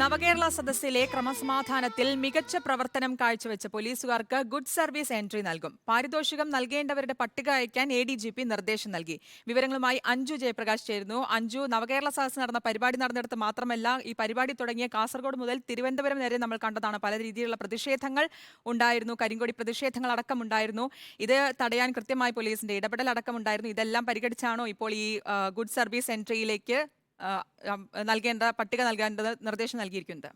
നവകേരള സദസ്സിലെ ക്രമസമാധാനത്തിൽ മികച്ച പ്രവർത്തനം കാഴ്ചവെച്ച പോലീസുകാർക്ക് ഗുഡ് സർവീസ് എൻട്രി നൽകും. പാരിതോഷികം നൽകേണ്ടവരുടെ പട്ടിക അയക്കാൻ എ ഡി ജി പി നിർദ്ദേശം നൽകി. വിവരങ്ങളുമായി അഞ്ജു ജയപ്രകാശ് ചേരുന്നു. അഞ്ജു നവകേരള സദസ്സ് നടന്ന പരിപാടി നടന്നിടത്ത് മാത്രമല്ല ഈ പരിപാടി തുടങ്ങിയ കാസർഗോഡ് മുതൽ തിരുവനന്തപുരം വരെ നമ്മൾ കണ്ടതാണ്. പല രീതിയിലുള്ള പ്രതിഷേധങ്ങൾ ഉണ്ടായിരുന്നു. കരിങ്കൊടി പ്രതിഷേധങ്ങൾ അടക്കം ഉണ്ടായിരുന്നു. ഇത് തടയാൻ കൃത്യമായി പോലീസിന്റെ ഇടപെടൽ അടക്കം ഉണ്ടായിരുന്നു. ഇതെല്ലാം പരിഗണിച്ചാണോ ഇപ്പോൾ ഈ ഗുഡ് സർവീസ് എൻട്രിയിലേക്ക് നൽകേണ്ട പട്ടിക നൽകേണ്ടത് നിർദ്ദേശം നൽകിയിരിക്കുന്നത്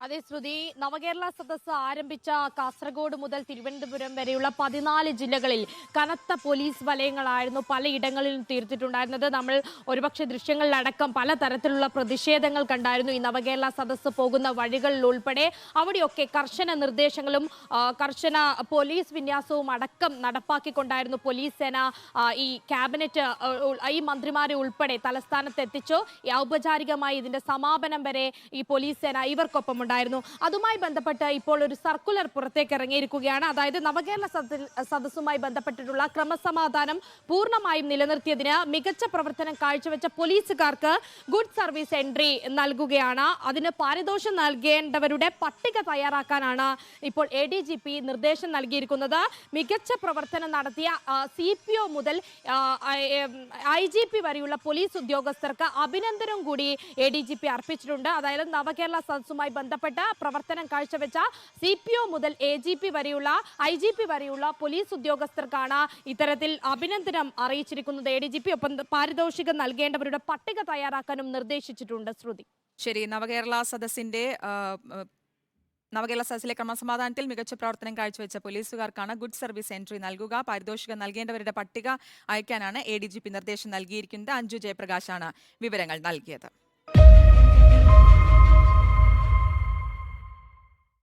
അതെ ശ്രുതി. നവകേരള സദസ് ആരംഭിച്ച കാസർഗോഡ് മുതൽ തിരുവനന്തപുരം വരെയുള്ള പതിനാല് ജില്ലകളിൽ കനത്ത പോലീസ് വലയങ്ങളായിരുന്നു പലയിടങ്ങളിലും തീർത്തിട്ടുണ്ടായിരുന്നത്. നമ്മൾ ഒരുപക്ഷെ ദൃശ്യങ്ങളിലടക്കം പലതരത്തിലുള്ള പ്രതിഷേധങ്ങൾ കണ്ടായിരുന്നു. ഈ നവകേരള സദസ് പോകുന്ന വഴികളിൽ ഉൾപ്പെടെ അവിടെയൊക്കെ കർശന നിർദ്ദേശങ്ങളും കർശന പോലീസ് വിന്യാസവും അടക്കം നടപ്പാക്കിക്കൊണ്ടായിരുന്നു പോലീസ് സേന ഈ ക്യാബിനറ്റ് ഈ മന്ത്രിമാരെ ഉൾപ്പെടെ തലസ്ഥാനത്ത് എത്തിച്ചു ഔപചാരികമായി ഇതിന്റെ സമാപനം വരെ ഈ പോലീസ് സേന ഇവർക്കൊപ്പം ഉണ്ടായിരുന്നു. അതുമായി ബന്ധപ്പെട്ട് ഇപ്പോൾ ഒരു സർക്കുലർ പുറത്തേക്ക് ഇറങ്ങിയിരിക്കുകയാണ്. അതായത് നവകേരള സദസ്സുമായി ബന്ധപ്പെട്ടിട്ടുള്ള ക്രമസമാധാനം പൂർണമായും നിലനിർത്തിയതിന് മികച്ച പ്രവർത്തനം കാഴ്ചവെച്ച പോലീസുകാർക്ക് ഗുഡ് സർവീസ് എൻട്രി നൽകുകയാണ്. അതിന് പാരിതോഷം നൽകേണ്ടവരുടെ പട്ടിക തയ്യാറാക്കാനാണ് ഇപ്പോൾ എ നിർദ്ദേശം നൽകിയിരിക്കുന്നത്. മികച്ച പ്രവർത്തനം നടത്തിയ സി മുതൽ ഐ ജി പി വരെയുള്ള പോലീസ് ഉദ്യോഗസ്ഥർക്ക് അഭിനന്ദനം കൂടി എ ഡി ജി പി അർപ്പിച്ചിട്ടുണ്ട്. അതായത് നവകേരള സദസ്സുമായി ബന്ധപ്പെട്ട പ്രവർത്തനം കാഴ്ചവെച്ച സി പി ഒ മുതൽ എ ജി പി വരെയുള്ള ഐ ജി പി വരെയുള്ള പോലീസ് ഉദ്യോഗസ്ഥർക്കാണ് ഇത്തരത്തിൽ അഭിനന്ദനം അറിയിച്ചിരിക്കുന്നത്. എ ഡി ജി പി ഒപ്പം പാരിതോഷികം നൽകേണ്ടവരുടെ പട്ടിക തയ്യാറാക്കാനും നിർദ്ദേശിച്ചിട്ടുണ്ട് ശ്രുതി. ശരി നവകേരള സദസ്സിന്റെ നവകേരള സദസ്സിലെ ക്രമസമാധാനത്തിൽ മികച്ച പ്രവർത്തനം കാഴ്ചവെച്ച പോലീസുകാർക്കാണ് ഗുഡ് സർവീസ് എൻട്രി നൽകുക. പാരിതോഷികം നൽകേണ്ടവരുടെ പട്ടിക അയക്കാനാണ് എ നിർദ്ദേശം നൽകിയിരിക്കുന്നത്. അഞ്ജു ജയപ്രകാശാണ് വിവരങ്ങൾ നൽകിയത്.